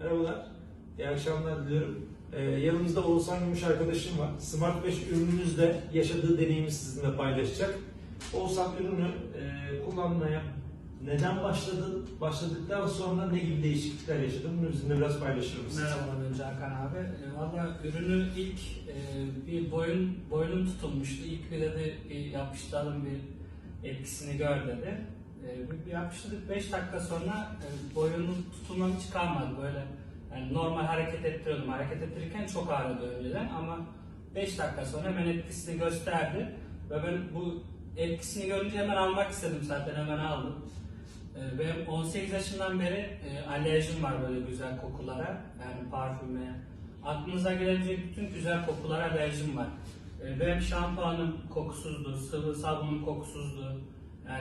Merhabalar, iyi akşamlar diliyorum. Ee, yanımızda Oğuzhan Gümüş arkadaşım var. Smart 5 ürünümüzde yaşadığı deneyimi sizinle paylaşacak. Oğuzhan ürünü e, kullanmaya neden başladın, başladıktan sonra ne gibi değişiklikler yaşadın? Bunu bizimle biraz paylaşır mısın? Merhabalar önce Hakan abi. E, Valla ürünü ilk e, bir boyun boynum tutulmuştu. İlk bir dedi bir yapıştıralım bir etkisini gör dedi. E, yapıştırdık 5 dakika sonra e, boyunun tutulmam hiç kalmadı böyle. Yani normal hareket ettiriyordum. Hareket ettirirken çok ağrıyordu önceden ama 5 dakika sonra hemen etkisini gösterdi. Ve ben bu etkisini görünce hemen almak istedim zaten hemen aldım. Ee, Benim 18 yaşından beri e, alerjim var böyle güzel kokulara, yani parfüme. Aklınıza gelebilecek bütün güzel kokulara alerjim var. Ee, Benim şampuanım kokusuzdu, sıvı sabunum kokusuzdu,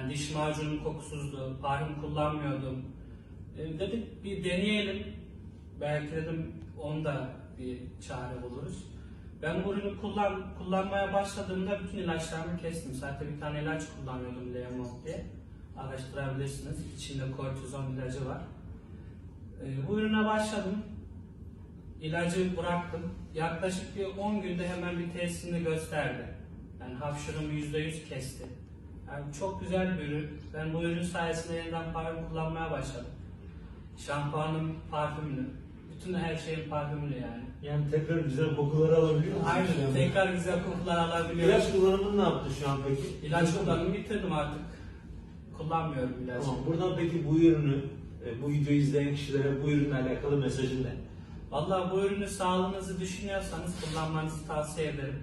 yani diş macunum kokusuzdu, parfüm kullanmıyordum. Ee, Dedik bir deneyelim, belki dedim onda bir çare buluruz. Ben bu ürünü kullan, kullanmaya başladığımda bütün ilaçlarımı kestim. Zaten bir tane ilaç kullanıyordum Leomont diye araştırabilirsiniz. İçinde kortizon ilacı var. Ee, bu ürüne başladım. İlacı bıraktım. Yaklaşık bir 10 günde hemen bir tesirini gösterdi. Yani hapşırımı %100 kesti. Yani çok güzel bir ürün. Ben bu ürün sayesinde yeniden parfüm kullanmaya başladım. Şampuanım parfümlü. Bütün her şeyim parfümlü yani. Yani tekrar güzel kokuları alabiliyor musun? Aynen. Tekrar güzel kokular alabiliyorum. İlaç kullanımını ne yaptı şu an peki? İlaç kullanımı bitirdim artık. Kullanmıyorum ilaç. Tamam. Buradan peki bu ürünü, e, bu videoyu izleyen kişilere bu ürünle alakalı mesajın ne? Vallahi bu ürünü sağlığınızı düşünüyorsanız kullanmanızı tavsiye ederim.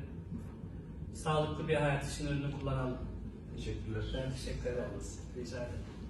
Sağlıklı bir hayat için ürünü kullanalım. Teşekkürler. Ben teşekkür ederim. Rica ederim.